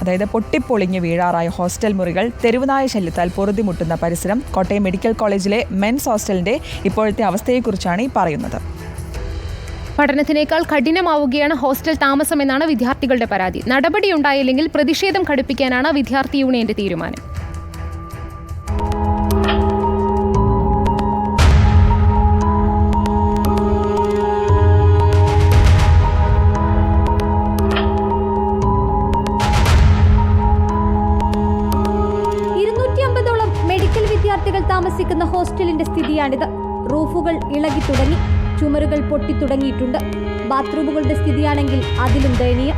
അതായത് പൊട്ടിപ്പൊളിഞ്ഞ് വീഴാറായ ഹോസ്റ്റൽ മുറികൾ തെരുവുനായ ശല്യത്താൽ പൊറുതിമുട്ടുന്ന പരിസരം കോട്ടയം മെഡിക്കൽ കോളേജിലെ മെൻസ് ഹോസ്റ്റലിന്റെ ഇപ്പോഴത്തെ അവസ്ഥയെക്കുറിച്ചാണ് ഈ പറയുന്നത്. പഠനത്തിനേക്കാൾ കഠിനമാവുകയാണ് ഹോസ്റ്റൽ താമസമെന്നാണ് വിദ്യാർത്ഥികളുടെ പരാതി. നടപടിയുണ്ടായില്ലെങ്കിൽ പ്രതിഷേധം ഘടിപ്പിക്കാനാണ് വിദ്യാർത്ഥി യൂണിയന്റെ തീരുമാനം. വിദ്യാർത്ഥികൾ താമസിക്കുന്ന ഹോസ്റ്റലിന്റെ സ്ഥിതിയാണിത്. റൂഫുകൾ ഇളകി തുടങ്ങി ചുമരുകൾ പൊട്ടിത്തുടങ്ങിയിട്ടുണ്ട്. ബാത്റൂമുകളുടെ സ്ഥിതിയാണെങ്കിൽ അതിലും ദയനീയം.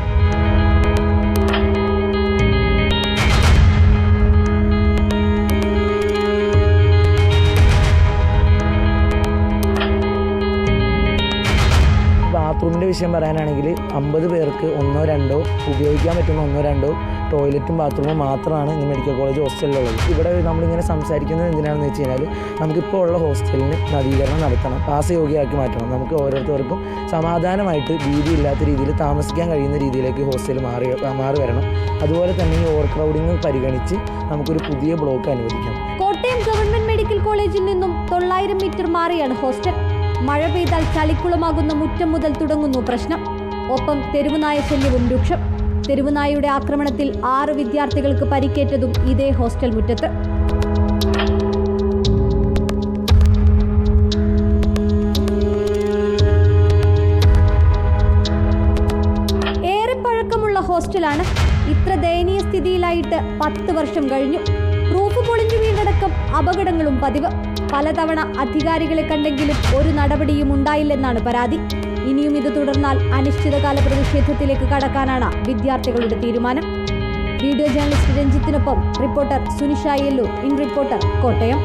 ബാത്റൂമിന്റെ വിഷയം പറയാനാണെങ്കിൽ അമ്പത് പേർക്ക് ഒന്നോ രണ്ടോ ഉപയോഗിക്കാൻ പറ്റുന്ന ഒന്നോ രണ്ടോ ടോയ്ലറ്റും ബാത്റൂമും മാത്രമാണ് ഇന്ന് മെഡിക്കൽ കോളേജ് ഹോസ്റ്റലിലുള്ളത്. ഇവിടെ നമ്മളിങ്ങനെ സംസാരിക്കുന്നത് എന്തിനാണെന്ന് വെച്ച് കഴിഞ്ഞാൽ നമുക്കിപ്പോൾ ഉള്ള ഹോസ്റ്റലിന് നവീകരണം നടത്തണം വാസയോഗ്യമാക്കി മാറ്റണം. നമുക്ക് ഓരോരുത്തർക്കും സമാധാനമായിട്ട് ഭീതിയില്ലാത്ത രീതിയിൽ താമസിക്കാൻ കഴിയുന്ന രീതിയിലേക്ക് ഹോസ്റ്റൽ മാറി മാറി വരണം. അതുപോലെ തന്നെ ഈ ഓവർ ക്രൗഡിങ് പരിഗണിച്ച് നമുക്കൊരു പുതിയ ബ്ലോക്ക് അനുവദിക്കണം. കോട്ടയം ഗവൺമെന്റ് മെഡിക്കൽ കോളേജിൽ നിന്നും തൊള്ളായിരം മീറ്റർ മാറിയാണ് ഹോസ്റ്റൽ. മഴ പെയ്താൽ ചളിക്കുളമാകുന്ന മുറ്റം മുതൽ തുടങ്ങുന്നു പ്രശ്നം. ഒപ്പം തെരുവുനായ ശല്യവും രൂക്ഷം. തെരുവുനായയുടെ ആക്രമണത്തിൽ ആറ് വിദ്യാർത്ഥികൾക്ക് പരിക്കേറ്റതും ഇതേ ഹോസ്റ്റൽ മുറ്റത്ത്. ഏറെ പഴക്കമുള്ള ഹോസ്റ്റലാണ്. ഇത്ര ദയനീയ സ്ഥിതിയിലായിട്ട് പത്ത് വർഷം കഴിഞ്ഞു. വീണ്ടടക്കം അപകടങ്ങളും പതിവ്. പലതവണ അധികാരികളെ കണ്ടെങ്കിലും ഒരു നടപടിയും ഉണ്ടായില്ലെന്നാണ് പരാതി. ഇനിയും ഇത് തുടർന്നാൽ അനിശ്ചിതകാല പ്രതിഷേധത്തിലേക്ക് കടക്കാനാണ് വിദ്യാർത്ഥികളുടെ തീരുമാനം. വീഡിയോ ജേർണലിസ്റ്റ് രഞ്ജിത്തിനൊപ്പം reporter Sunisha Yellur in reporter Kottayam.